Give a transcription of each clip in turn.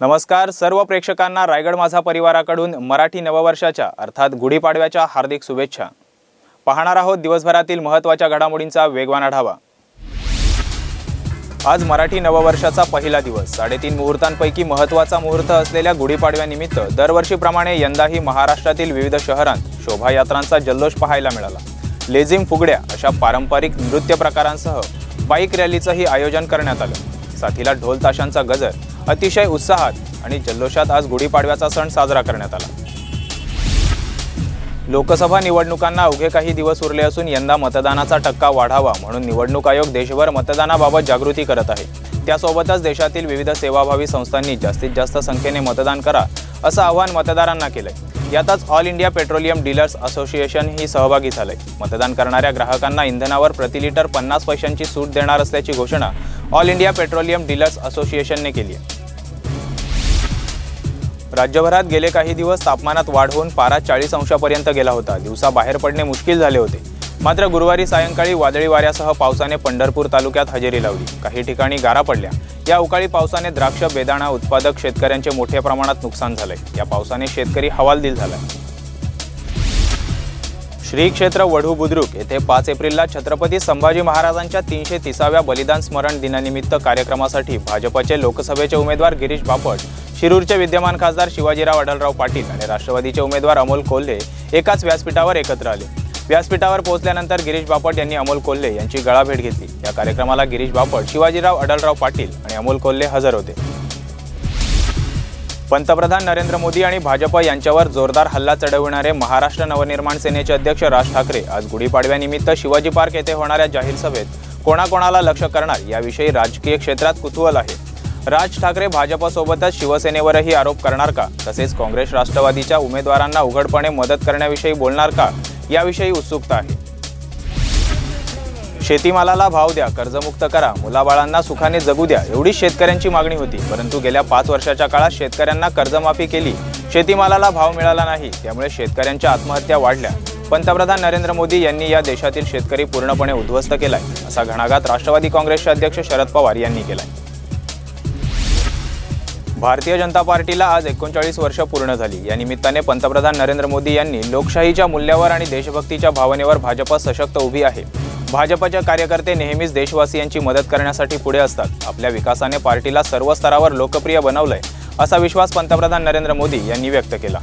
नमस्कार सर्व प्रेक्षकांना रायगड माझा परिवाराकडून मराठी नववर्षाच्या अर्थात गुढीपाडव्याच्या हार्दिक शुभेच्छा. पाहणार आहोत दिवसभरातील महत्त्वाच्या घडामोडींचा वेगवान आढावा. आज मराठी नववर्षाचा पहिला दिवस. साडेतीन मुहूर्तांपैकी महत्त्वाचा मुहूर्त असलेल्या गुढीपाडव्यानिमित्त दरवर्षीप्रमाणे यंदाही महाराष्ट्रातील विविध शहरांत शोभायात्रांचा जल्लोष पाहायला मिळाला. लेझिम फुगड्या अशा पारंपरिक नृत्य प्रकारांसह बाईक रॅलीचंही आयोजन करण्यात आलं. साथीला ढोल ताशांचा गजर अतिशय उत्साहात आणि जल्लोषात आज गुढीपाडव्याचा सण साजरा करण्यात आला. लोकसभा निवडणुकांना अवघे काही दिवस उरले असून यंदा मतदानाचा टक्का वाढावा म्हणून निवडणूक आयोग देशभर मतदानाबाबत जागृती करत आहे. त्यासोबतच देशातील विविध सेवाभावी संस्थांनी जास्तीत जास्त संख्येने मतदान करा असं आवाहन मतदारांना केलंय. यातच all India petroleum dealers association ही सहभागी झालंय. मतदान करणाऱ्या ग्राहकांना इंधनावर प्रति लिटर पन्नास पैशांची सूट देणार असल्याची घोषणा ऑल इंडिया पेट्रोलियम डीलर्स असोसिएशनने केली आहे. राज्यभरात गेले काही दिवस तापमानात वाढ होऊन पारा चाळीस अंशापर्यंत गेला होता. दिवसा बाहेर पडणे मुश्किल झाले होते. मात्र गुरुवारी सायंकाळी वादळी वाऱ्यासह पावसाने पंढरपूर तालुक्यात हजेरी लावली. काही ठिकाणी गारा पडल्या. या अवकाळी पावसाने द्राक्ष बेदाणा उत्पादक शेतकऱ्यांचे मोठ्या प्रमाणात नुकसान झालंय. या पावसाने शेतकरी हवालदिल झालाय. श्री क्षेत्र वढू बुद्रुक येथे पाच एप्रिलला छत्रपती संभाजी महाराजांच्या तीनशे तिसाव्या बलिदान स्मरण दिनानिमित्त कार्यक्रमासाठी भाजपचे लोकसभेचे उमेदवार गिरीश बापट शिरूरचे विद्यमान खासदार शिवाजीराव अडलराव पाटील आणि राष्ट्रवादीचे उमेदवार अमोल कोल्हे एकाच व्यासपीठावर एकत्र आले. व्यासपीठावर पोहोचल्यानंतर गिरीश बापट यांनी अमोल कोल्हे यांची गळाभेट घेतली. या कार्यक्रमाला गिरीश बापट शिवाजीराव अडलराव पाटील आणि अमोल कोल्हे हजर होते. पंतप्रधान नरेंद्र मोदी आणि भाजप यांच्यावर जोरदार हल्ला चढविणारे महाराष्ट्र नवनिर्माण सेनेचे अध्यक्ष राज ठाकरे आज गुढीपाडव्यानिमित्त शिवाजी पार्क येथे होणाऱ्या जाहीर सभेत कोणाकोणाला लक्ष करणार याविषयी राजकीय क्षेत्रात कुतूहल आहे. राज ठाकरे भाजपसोबतच शिवसेनेवरही आरोप करणार का? तसेच काँग्रेस राष्ट्रवादीच्या उमेदवारांना उघडपणे मदत करण्याविषयी बोलणार का? याविषयी उत्सुकता आहे. शेतीमालाला भाव द्या कर्जमुक्त करा मुलाबाळांना सुखाने जगू द्या एवढीच शेतकऱ्यांची मागणी होती. परंतु गेल्या पाच वर्षाच्या काळात शेतकऱ्यांना कर्जमाफी केली. शेतीमालाला भाव मिळाला नाही त्यामुळे शेतकऱ्यांच्या आत्महत्या वाढल्या. पंतप्रधान नरेंद्र मोदी यांनी या देशातील शेतकरी पूर्णपणे उद्ध्वस्त केलाय असा घणाघात राष्ट्रवादी काँग्रेसचे अध्यक्ष शरद पवार यांनी केलाय. भारतीय जनता पार्टीला आज एकोणचाळीस वर्ष पूर्ण झाली. या निमित्ताने पंतप्रधान नरेंद्र मोदी यांनी लोकशाहीच्या मूल्यावर आणि देशभक्तीच्या भावनेवर भाजप सशक्त उभी आहे. भाजपच्या कार्यकर्ते नेहमीच देशवासियांची मदत करण्यासाठी पुढे असतात. आपल्या विकासाने पार्टीला सर्व स्तरावर लोकप्रिय बनवलंय असा विश्वास पंतप्रधान नरेंद्र मोदी यांनी व्यक्त केला.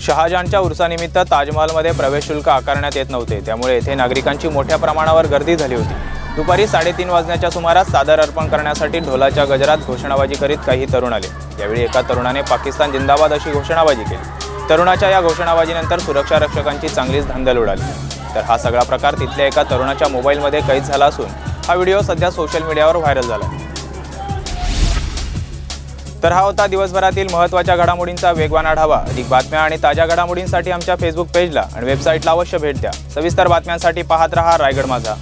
शहाजहानच्या उर्सानिमित्त ताजमहलमध्ये प्रवेश शुल्क आकारण्यात येत नव्हते. त्यामुळे येथे नागरिकांची मोठ्या प्रमाणावर गर्दी झाली होती. दुपारी साडेतीन वाजण्याच्या सुमारास सादर अर्पण करण्यासाठी ढोलाच्या गजरात घोषणाबाजी करीत काही तरुण आले. यावेळी एका तरुणाने पाकिस्तान जिंदाबाद अशी घोषणाबाजी केली. तरुणाच्या या घोषणाबाजीनंतर सुरक्षा रक्षकांची चांगलीच धांदल उडाली. तर हा सगळा प्रकार तिथल्या एका तरुणाच्या मोबाईलमध्ये कैद झाला असून हा व्हिडिओ सध्या सोशल मीडियावर व्हायरल झाला तर हा होता दिवसभरातील महत्त्वाच्या घडामोडींचा वेगवान आढावा. अधिक बातम्या आणि ताज्या घडामोडींसाठी आमच्या फेसबुक पेजला आणि वेबसाईटला अवश्य भेट द्या. सविस्तर बातम्यांसाठी पाहत रहा रायगड माझा.